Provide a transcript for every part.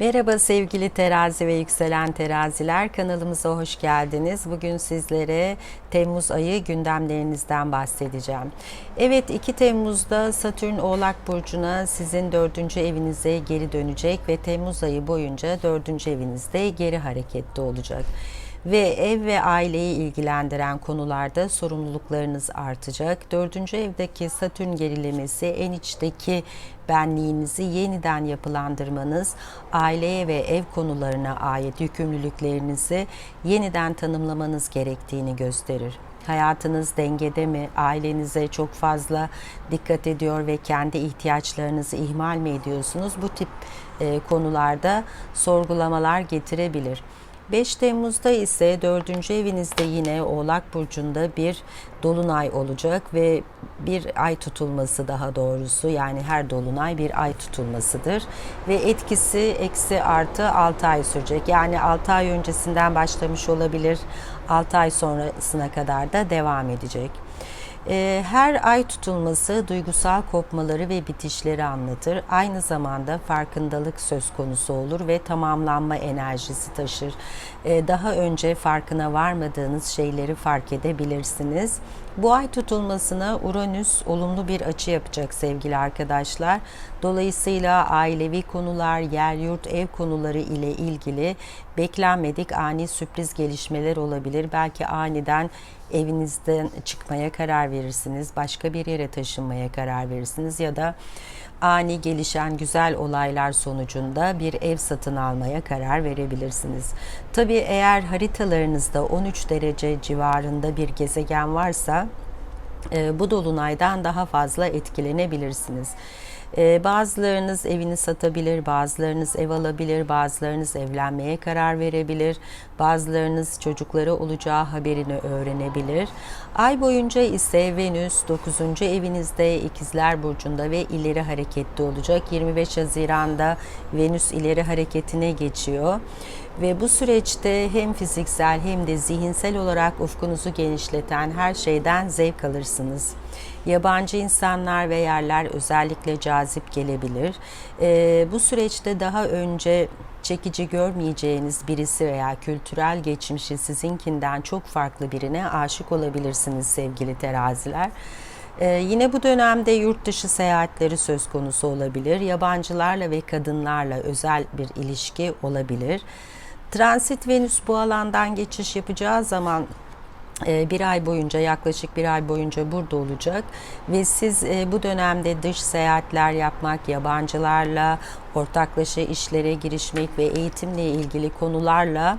Merhaba sevgili terazi ve yükselen teraziler kanalımıza hoş geldiniz. Bugün sizlere Temmuz ayı gündemlerinizden bahsedeceğim. Evet 2 Temmuz'da Satürn Oğlak Burcu'na sizin 4. evinize geri dönecek ve Temmuz ayı boyunca 4. evinizde geri harekette olacak ve ev ve aileyi ilgilendiren konularda sorumluluklarınız artacak. Dördüncü evdeki Satürn gerilemesi en içteki benliğinizi yeniden yapılandırmanız, aileye ve ev konularına ait yükümlülüklerinizi yeniden tanımlamanız gerektiğini gösterir. Hayatınız dengede mi? Ailenize çok fazla dikkat ediyor ve kendi ihtiyaçlarınızı ihmal mi ediyorsunuz? Bu tip e, konularda sorgulamalar getirebilir. 5 Temmuz'da ise 4. evinizde yine Oğlak Burcu'nda bir dolunay olacak ve bir ay tutulması daha doğrusu yani her dolunay bir ay tutulmasıdır ve etkisi eksi artı 6 ay sürecek. Yani 6 ay öncesinden başlamış olabilir 6 ay sonrasına kadar da devam edecek. Ee, her ay tutulması duygusal kopmaları ve bitişleri anlatır. Aynı zamanda farkındalık söz konusu olur ve tamamlanma enerjisi taşır. Ee, daha önce farkına varmadığınız şeyleri fark edebilirsiniz. Bu ay tutulmasına Uranüs olumlu bir açı yapacak sevgili arkadaşlar. Dolayısıyla ailevi konular, yer yurt ev konuları ile ilgili beklenmedik ani sürpriz gelişmeler olabilir. Belki aniden evinizden çıkmaya karar verirsiniz, başka bir yere taşınmaya karar verirsiniz ya da ani gelişen güzel olaylar sonucunda bir ev satın almaya karar verebilirsiniz. Tabii eğer haritalarınızda 13 derece civarında bir gezegen varsa e, bu dolunaydan daha fazla etkilenebilirsiniz. Ee, bazılarınız evini satabilir, bazılarınız ev alabilir, bazılarınız evlenmeye karar verebilir, bazılarınız çocukları olacağı haberini öğrenebilir. Ay boyunca ise Venüs 9. evinizde İkizler Burcu'nda ve ileri hareketli olacak. 25 Haziran'da Venüs ileri hareketine geçiyor. Ve bu süreçte hem fiziksel hem de zihinsel olarak ufkunuzu genişleten her şeyden zevk alırsınız. Yabancı insanlar ve yerler özellikle cazip gelebilir. E, bu süreçte daha önce çekici görmeyeceğiniz birisi veya kültürel geçmişi sizinkinden çok farklı birine aşık olabilirsiniz sevgili teraziler. Ee, yine bu dönemde yurt dışı seyahatleri söz konusu olabilir. Yabancılarla ve kadınlarla özel bir ilişki olabilir. Transit Venüs bu alandan geçiş yapacağı zaman e, bir ay boyunca yaklaşık bir ay boyunca burada olacak ve siz e, bu dönemde dış seyahatler yapmak, yabancılarla ortaklaşa işlere girişmek ve eğitimle ilgili konularla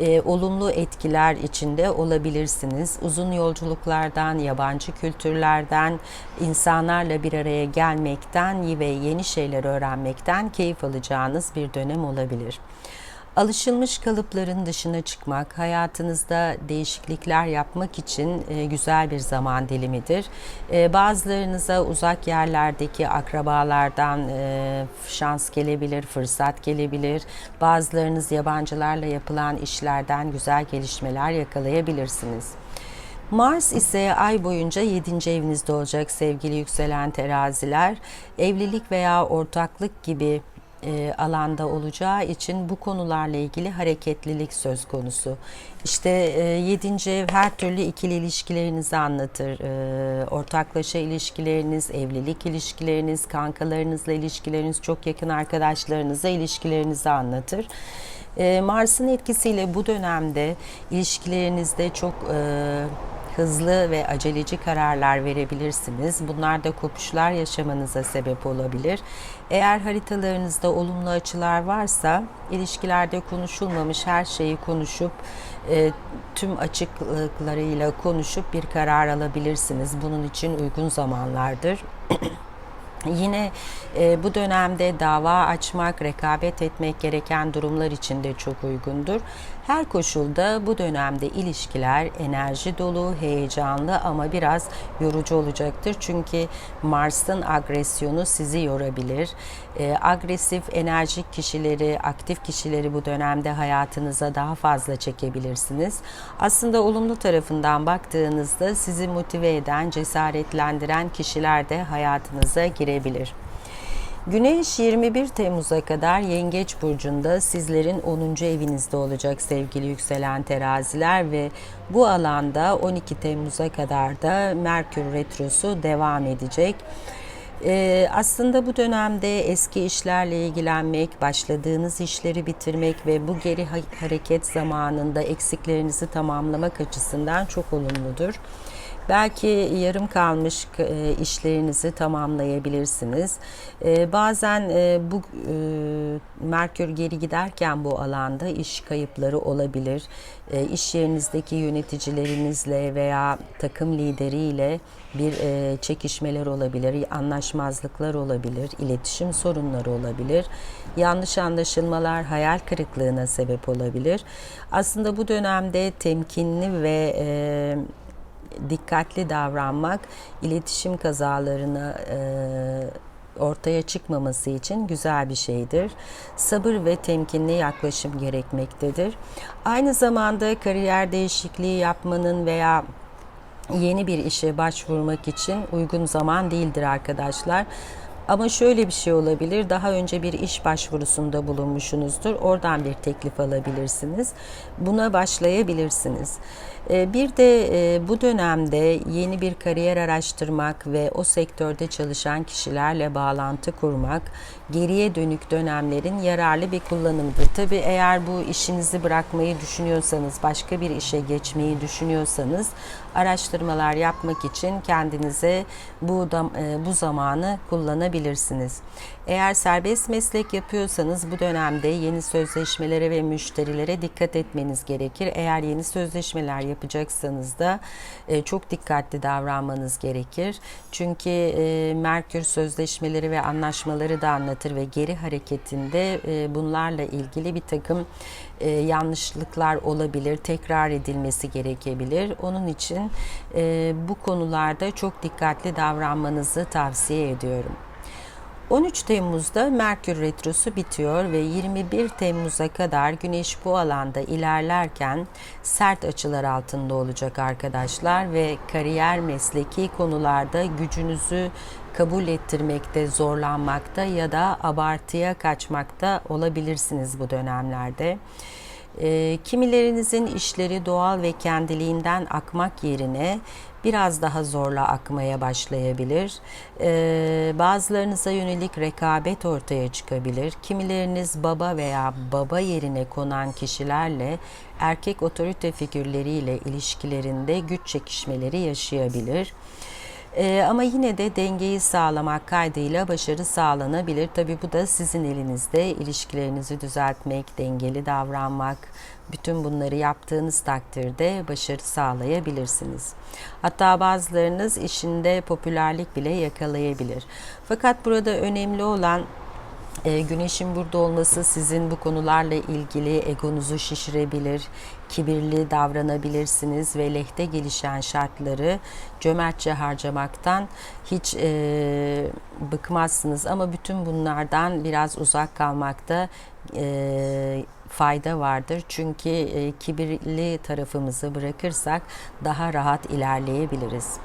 e, olumlu etkiler içinde olabilirsiniz. Uzun yolculuklardan, yabancı kültürlerden, insanlarla bir araya gelmekten ve yeni şeyler öğrenmekten keyif alacağınız bir dönem olabilir. Alışılmış kalıpların dışına çıkmak, hayatınızda değişiklikler yapmak için e, güzel bir zaman dilimidir. E, bazılarınıza uzak yerlerdeki akrabalardan e, şans gelebilir, fırsat gelebilir. Bazılarınız yabancılarla yapılan işlerden güzel gelişmeler yakalayabilirsiniz. Mars ise ay boyunca 7. evinizde olacak sevgili yükselen teraziler. Evlilik veya ortaklık gibi e, alanda olacağı için bu konularla ilgili hareketlilik söz konusu. İşte e, 7. ev her türlü ikili ilişkilerinizi anlatır. E, ortaklaşa ilişkileriniz, evlilik ilişkileriniz, kankalarınızla ilişkileriniz, çok yakın arkadaşlarınızla ilişkilerinizi anlatır. E, Mars'ın etkisiyle bu dönemde ilişkilerinizde çok e, hızlı ve aceleci kararlar verebilirsiniz. Bunlar da kopuşlar yaşamanıza sebep olabilir. Eğer haritalarınızda olumlu açılar varsa ilişkilerde konuşulmamış her şeyi konuşup e, tüm açıklıklarıyla konuşup bir karar alabilirsiniz. Bunun için uygun zamanlardır. Yine e, bu dönemde dava açmak, rekabet etmek gereken durumlar için de çok uygundur. Her koşulda bu dönemde ilişkiler enerji dolu, heyecanlı ama biraz yorucu olacaktır. Çünkü Mars'ın agresyonu sizi yorabilir. E, agresif, enerjik kişileri, aktif kişileri bu dönemde hayatınıza daha fazla çekebilirsiniz. Aslında olumlu tarafından baktığınızda sizi motive eden, cesaretlendiren kişiler de hayatınıza girebilir. Güneş 21 Temmuz'a kadar Yengeç Burcu'nda sizlerin 10. evinizde olacak sevgili yükselen teraziler ve bu alanda 12 Temmuz'a kadar da Merkür Retrosu devam edecek. Ee, aslında bu dönemde eski işlerle ilgilenmek, başladığınız işleri bitirmek ve bu geri ha- hareket zamanında eksiklerinizi tamamlamak açısından çok olumludur. Belki yarım kalmış e, işlerinizi tamamlayabilirsiniz. E, bazen e, bu Merkür geri giderken bu alanda iş kayıpları olabilir. İş yerinizdeki yöneticilerinizle veya takım lideriyle bir çekişmeler olabilir, anlaşmazlıklar olabilir, iletişim sorunları olabilir. Yanlış anlaşılmalar hayal kırıklığına sebep olabilir. Aslında bu dönemde temkinli ve dikkatli davranmak iletişim kazalarına e, ortaya çıkmaması için güzel bir şeydir. Sabır ve temkinli yaklaşım gerekmektedir. Aynı zamanda kariyer değişikliği yapmanın veya yeni bir işe başvurmak için uygun zaman değildir arkadaşlar. Ama şöyle bir şey olabilir. Daha önce bir iş başvurusunda bulunmuşsunuzdur. Oradan bir teklif alabilirsiniz. Buna başlayabilirsiniz. Ee, Bir de e, bu dönemde yeni bir kariyer araştırmak ve o sektörde çalışan kişilerle bağlantı kurmak geriye dönük dönemlerin yararlı bir kullanımıdır. Tabii eğer bu işinizi bırakmayı düşünüyorsanız, başka bir işe geçmeyi düşünüyorsanız araştırmalar yapmak için kendinize bu e, bu zamanı kullanabilirsiniz. Eğer serbest meslek yapıyorsanız bu dönemde yeni sözleşmelere ve müşterilere dikkat etmeniz gerekir. Eğer yeni sözleşmeler yapacaksanız da e, çok dikkatli davranmanız gerekir. Çünkü e, Merkür sözleşmeleri ve anlaşmaları da anlatır ve geri hareketinde e, bunlarla ilgili bir takım yanlışlıklar olabilir, tekrar edilmesi gerekebilir. Onun için bu konularda çok dikkatli davranmanızı tavsiye ediyorum. 13 Temmuz'da Merkür Retrosu bitiyor ve 21 Temmuz'a kadar Güneş bu alanda ilerlerken sert açılar altında olacak arkadaşlar ve kariyer mesleki konularda gücünüzü kabul ettirmekte zorlanmakta ya da abartıya kaçmakta olabilirsiniz bu dönemlerde. E, kimilerinizin işleri doğal ve kendiliğinden akmak yerine biraz daha zorla akmaya başlayabilir. E, bazılarınıza yönelik rekabet ortaya çıkabilir. Kimileriniz baba veya baba yerine konan kişilerle erkek otorite figürleriyle ilişkilerinde güç çekişmeleri yaşayabilir. Ee, ama yine de dengeyi sağlamak kaydıyla başarı sağlanabilir. Tabi bu da sizin elinizde. İlişkilerinizi düzeltmek, dengeli davranmak, bütün bunları yaptığınız takdirde başarı sağlayabilirsiniz. Hatta bazılarınız işinde popülerlik bile yakalayabilir. Fakat burada önemli olan e, güneşin burada olması sizin bu konularla ilgili egonuzu şişirebilir, kibirli davranabilirsiniz ve lehte gelişen şartları cömertçe harcamaktan hiç e, bıkmazsınız. Ama bütün bunlardan biraz uzak kalmakta e, fayda vardır. Çünkü e, kibirli tarafımızı bırakırsak daha rahat ilerleyebiliriz.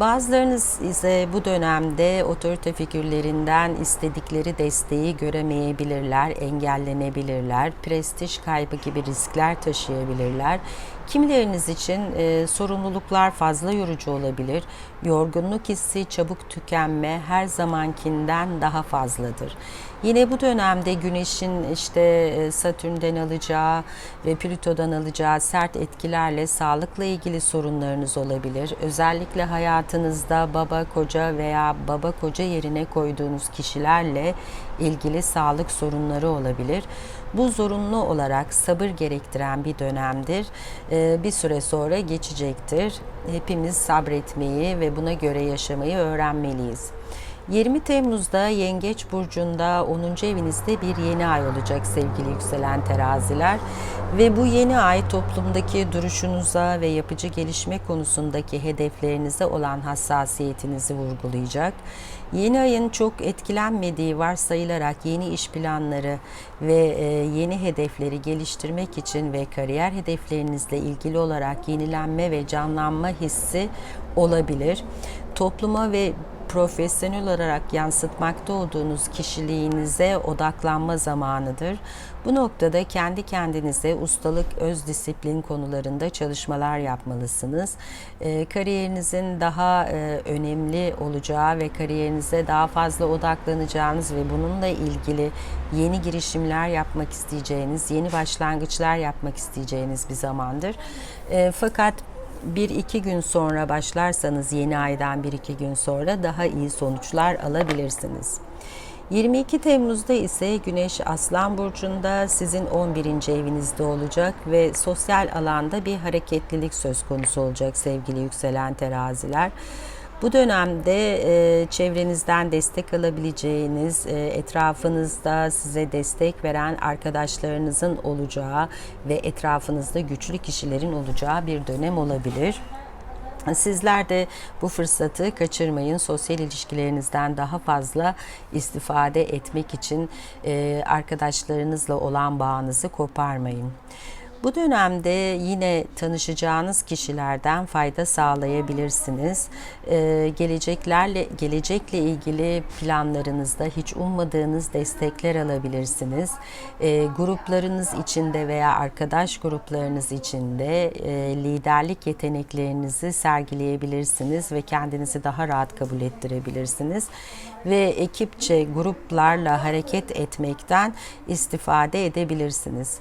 Bazılarınız ise bu dönemde otorite figürlerinden istedikleri desteği göremeyebilirler, engellenebilirler, prestij kaybı gibi riskler taşıyabilirler. Kimileriniz için e, sorumluluklar fazla yorucu olabilir. Yorgunluk hissi, çabuk tükenme her zamankinden daha fazladır. Yine bu dönemde Güneş'in işte e, Satürn'den alacağı ve Plüto'dan alacağı sert etkilerle sağlıkla ilgili sorunlarınız olabilir. Özellikle hayatınızda baba koca veya baba koca yerine koyduğunuz kişilerle ilgili sağlık sorunları olabilir. Bu zorunlu olarak sabır gerektiren bir dönemdir. Ee, bir süre sonra geçecektir. Hepimiz sabretmeyi ve buna göre yaşamayı öğrenmeliyiz. 20 Temmuz'da Yengeç Burcu'nda 10. evinizde bir yeni ay olacak sevgili yükselen teraziler. Ve bu yeni ay toplumdaki duruşunuza ve yapıcı gelişme konusundaki hedeflerinize olan hassasiyetinizi vurgulayacak. Yeni ayın çok etkilenmediği varsayılarak yeni iş planları ve e, yeni hedefleri geliştirmek için ve kariyer hedeflerinizle ilgili olarak yenilenme ve canlanma hissi olabilir. Topluma ve profesyonel olarak yansıtmakta olduğunuz kişiliğinize odaklanma zamanıdır. Bu noktada kendi kendinize ustalık, öz disiplin konularında çalışmalar yapmalısınız. E, kariyerinizin daha e, önemli olacağı ve kariyerinize daha fazla odaklanacağınız ve bununla ilgili yeni girişimler yapmak isteyeceğiniz, yeni başlangıçlar yapmak isteyeceğiniz bir zamandır. E, fakat bir iki gün sonra başlarsanız yeni aydan bir iki gün sonra daha iyi sonuçlar alabilirsiniz. 22 Temmuz'da ise Güneş Aslan Burcu'nda sizin 11. evinizde olacak ve sosyal alanda bir hareketlilik söz konusu olacak sevgili yükselen teraziler. Bu dönemde e, çevrenizden destek alabileceğiniz, e, etrafınızda size destek veren arkadaşlarınızın olacağı ve etrafınızda güçlü kişilerin olacağı bir dönem olabilir. Sizler de bu fırsatı kaçırmayın. Sosyal ilişkilerinizden daha fazla istifade etmek için e, arkadaşlarınızla olan bağınızı koparmayın. Bu dönemde yine tanışacağınız kişilerden fayda sağlayabilirsiniz. Ee, geleceklerle gelecekle ilgili planlarınızda hiç ummadığınız destekler alabilirsiniz. Ee, gruplarınız içinde veya arkadaş gruplarınız içinde e, liderlik yeteneklerinizi sergileyebilirsiniz ve kendinizi daha rahat kabul ettirebilirsiniz ve ekipçe gruplarla hareket etmekten istifade edebilirsiniz.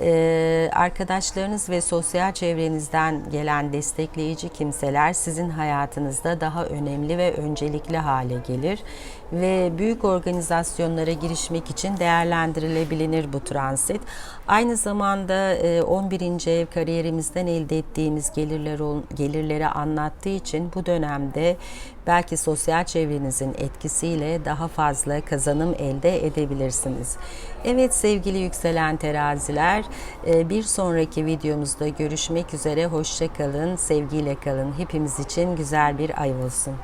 Ee, arkadaşlarınız ve sosyal çevrenizden gelen destekleyici kimseler sizin hayatınızda daha önemli ve öncelikli hale gelir ve büyük organizasyonlara girişmek için değerlendirilebilir bu transit. Aynı zamanda 11. ev kariyerimizden elde ettiğimiz gelirler gelirleri anlattığı için bu dönemde belki sosyal çevrenizin etkisiyle daha fazla kazanım elde edebilirsiniz. Evet sevgili yükselen teraziler bir sonraki videomuzda görüşmek üzere. Hoşça kalın, sevgiyle kalın. Hepimiz için güzel bir ay olsun.